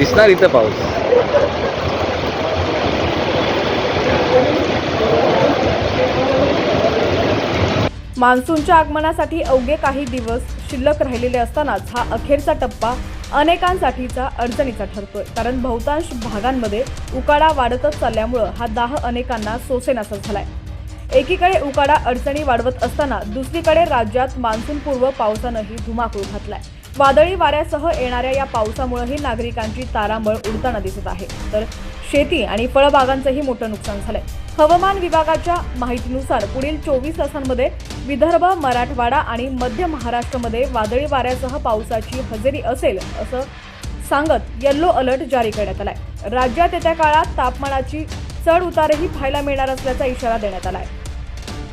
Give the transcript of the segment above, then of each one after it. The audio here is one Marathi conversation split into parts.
दिसणार इथं पाऊस. मान्सूनच्या आगमनासाठी अवघे काही दिवस शिल्लक राहिलेले असतानाच हा अखेरचा टप्पा अनेकांसाठीचा अडचणीचा ठरतोय. कारण बहुतांश भागांमध्ये उकाडा वाढतच चालल्यामुळं हा दाह अनेकांना सोसेनासा झालाय. एकीकडे उकाडा अडचणी वाढवत असताना दुसरीकडे राज्यात मान्सूनपूर्व पावसानंही धुमाकूळ घातलाय. वादळी वाऱ्यासह येणाऱ्या या पावसामुळेही नागरिकांची तारांबळ उडताना दिसत आहे. तर शेती आणि फळबागांचंही मोठं नुकसान झालंय. हवामान विभागाच्या माहितीनुसार पुढील चोवीस तासांमध्ये विदर्भ मराठवाडा आणि मध्य महाराष्ट्रामध्ये वादळी वाऱ्यासह पावसाची हजेरी असेल असं सांगत येल्लो अलर्ट जारी करण्यात आलाय. राज्यात येत्या काळात तापमानाची चढ उतारही पाहायला मिळणार असल्याचा इशारा देण्यात आलाय.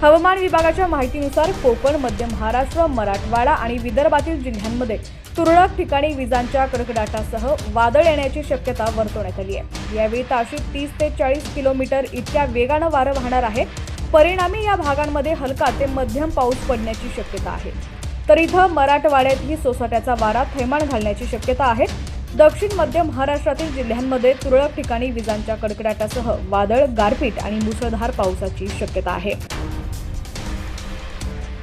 हवामान विभागाच्या माहितीनुसार कोकण मध्य महाराष्ट्र मराठवाडा आणि विदर्भातील जिल्ह्यांमध्ये तुरळक ठिकाणी विजांच्या कडकडाटासह वादळ येण्याची शक्यता वर्तवण्यात आली आहे. यावेळी ताशी तीस ते चाळीस किलोमीटर इतक्या वेगानं वारं वाहणार आहे. परिणामी या भागांमध्ये हलका ते मध्यम पाऊस पडण्याची शक्यता आहे. तर इथं मराठवाड्यातही सोसाट्याचा वारा थैमान घालण्याची शक्यता आहे. दक्षिण मध्य महाराष्ट्रातील जिल्ह्यांमध्ये तुरळक ठिकाणी विजांच्या कडकडाटासह वादळ गारपीट आणि मुसळधार पावसाची शक्यता आहे.